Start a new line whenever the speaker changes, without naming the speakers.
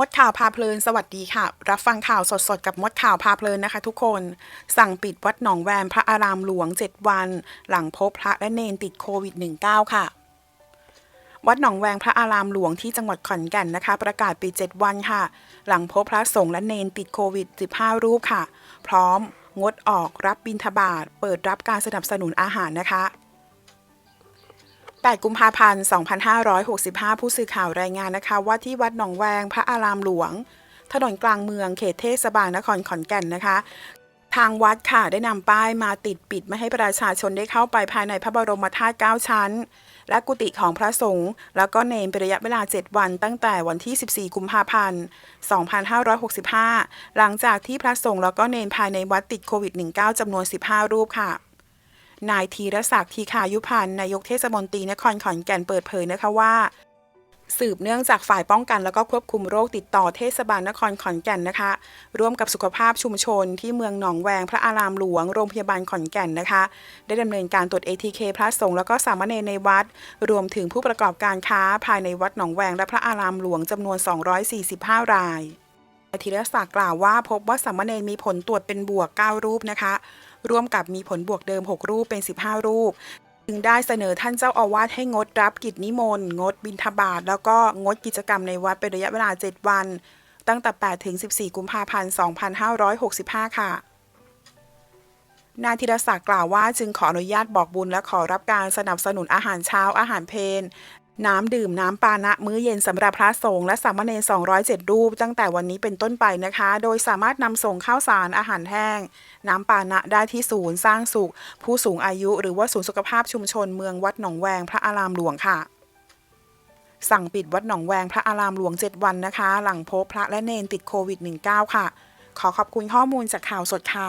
มดข่าวพาเพลินสวัสดีค่ะ รับฟังข่าวสดๆ กับมดข่าวพาเพลินนะคะทุกคน สั่งปิดวัดหนองแวมพระอารามหลวง 7 วัน หลังพบพระและเนนติดโควิด -19 ค่ะ วัดหนองแวงพระอารามหลวงที่จังหวัดขอนแก่นนะคะ ประกาศปิด 7 วันค่ะ หลังพบพระสงฆ์และเนนติดโควิด 15 รูปค่ะ พร้อมงดออกรับบิณฑบาตเปิดรับการสนับสนุนอาหารนะคะ 8 กุมภาพันธ์ 2565 ผู้สื่อข่าวรายงานนะคะ ว่าที่วัดหนองแวงพระอารามหลวง ถนนกลางเมืองเขตเทศบาลนครขอนแก่นนะคะ ทางวัดค่ะได้นำป้ายมาติดปิดไม่ให้ประชาชนได้เข้าไปภายในพระบรมธาตุ9ชั้น และกุฏิของพระสงฆ์แล้วก็เนมเป็นระยะเวลา 7 วันตั้งแต่วันที่ 14 กุมภาพันธ์ 2565 หลังจากที่พระสงฆ์แล้วก็เนนภายในวัดติดโควิด -19 จำนวน 15 รูปค่ะ นายธีรศักดิ์ทีคายุพันธ์นายกเทศมนตรีนครขอนแก่นเปิดเผยนะคะว่า สืบเนื่องจากฝ่ายป้องกัน แล้วก็ควบคุมโรคติดต่อเทศบาลนครขอนแก่นนะคะ ร่วมกับสุขภาพชุมชนที่เมืองหนองแวงพระอารามหลวงโรงพยาบาลขอนแก่นนะคะ ได้ดำเนินการตรวจ ATK พระสงฆ์แล้วก็สามเณรในวัด รวมถึงผู้ประกอบการค้าภายในวัดหนองแวงและพระอารามหลวงจำนวน 245 ราย นายธีรศักดิ์กล่าวว่าพบว่าสามเณรมีผลตรวจเป็นบวก 9 รูปนะคะ ร่วมกับมีผลบวกเดิม 6 รูปเป็น 15 รูป จึงได้เสนอท่านเจ้าอาวาสให้งดรับกิจนิมนต์ งดบิณฑบาตแล้วก็งดกิจกรรมในวัดเป็นระยะเวลา 7 วัน ตั้งแต่ 8 ถึง 14 กุมภาพันธ์ 2565 ค่ะนายธีรศักดิ์กล่าวว่าจึงขออนุญาตบอกบุญและขอรับการสนับสนุนอาหารเช้าอาหารเพล น้ำดื่มน้ำปานะมื้อเย็นสำหรับพระสงฆ์และสามเณร207 รูป ตั้งแต่วันนี้เป็นต้นไปนะคะ โดยสามารถนำส่งข้าวสารอาหารแห้ง น้ำปานะได้ที่ศูนย์สร้างสุข ผู้สูงอายุหรือว่าศูนย์สุขภาพชุมชนเมืองวัดหนองแวงพระอารามหลวงค่ะ สั่งปิดวัดหนองแวงพระอารามหลวง 7 วันนะคะ หลังพบพระและเนนติดโควิด -19 ค่ะ ขอขอบคุณข้อมูลจากข่าวสดค่ะ